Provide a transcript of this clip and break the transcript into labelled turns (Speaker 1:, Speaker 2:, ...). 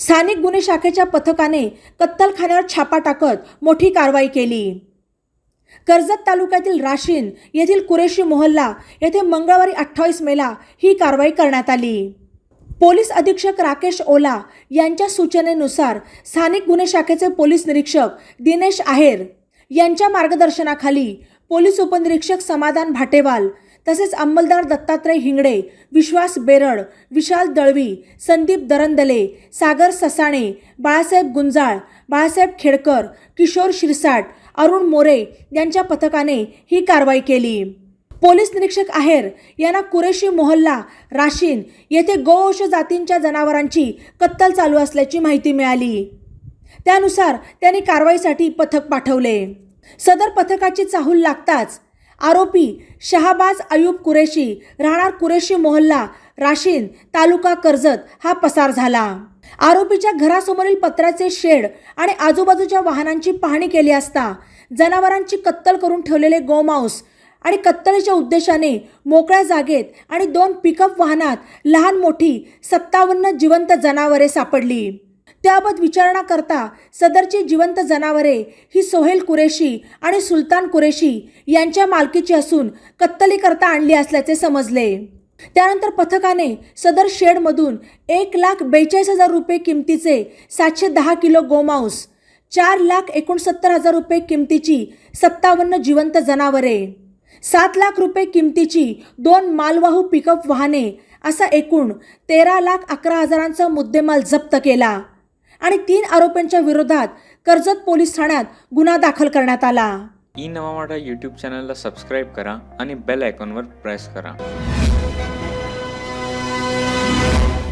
Speaker 1: स्थानिक गुन्हे शाखेच्या पथकाने कत्तलखान्यावर छापा टाकत मोठी कारवाई केली. कर्जत तालुक्यातील राशीन येथील कुरेशी मोहल्ला येथे मंगळवारी अठ्ठावीस मेला ही कारवाई करण्यात आली. पोलीस अधीक्षक राकेश ओला यांच्या सूचनेनुसार स्थानिक गुन्हे शाखेचे पोलीस निरीक्षक दिनेश आहेर यांच्या मार्गदर्शनाखाली पोलीस उपनिरीक्षक समाधान भाटेवाल तसेच अंमलदार दत्तात्रय हिंगडे विश्वास बेरड विशाल दळवी संदीप दरंदले सागर ससाणे बाळासाहेब गुंजाळ बाळासाहेब खेडकर किशोर शिरसाट अरुण मोरे यांच्या पथकाने ही कारवाई केली. पोलीस निरीक्षक आहेर यांना कुरेशी मोहल्ला राशीन येथे गोवंश जातींच्या जनावरांची कत्तल चालू असल्याची माहिती मिळाली. त्यानुसार त्यांनी कारवाईसाठी पथक पाठवले. सदर पथकाची चाहूल लागताच आरोपी शहाबाज अयूब कुरेशी राहणार कुरेशी मोहल्ला राशीन तालुका कर्जत हा पसार झाला. आरोपीच्या घरासमोरील पत्राचे शेड आणि आजूबाजूच्या वाहनांची पाहणी केली असता जनावरांची कत्तल करून ठेवलेले गोमांस आणि कत्तलीच्या उद्देशाने मोकळ्या जागेत आणि दोन पिकअप वाहनात लहान मोठी सत्तावन्न जिवंत जनावरे सापडली. त्याबाबत विचारणा करता सदरची जिवंत जनावरे ही सोहेल कुरेशी आणि सुलतान कुरेशी यांच्या मालकीची असून कत्तलीकरता आणली असल्याचे समजले. त्यानंतर पथकाने सदर शेडमधून एक लाख बेचाळीस हजार रुपये किमतीचे सातशे दहा किलो गोमांस चार लाख एकोणसत्तर हजार रुपये किमतीची सत्तावन्न जिवंत जनावरे सात लाख रुपये किमतीची दोन मालवाहू पिकअप वाहने असा एकूण तेरा लाख अकरा हजारांचा मुद्देमाल जप्त केला. आणि तीन आरोपींच्या विरोधात कर्जत पोलीस ठाण्यात गुन्हा दाखल करण्यात आला.
Speaker 2: ई नवा मराठा यूट्यूब चॅनलला सबस्क्राईब करा आणि बेल आयकॉनवर प्रेस करा.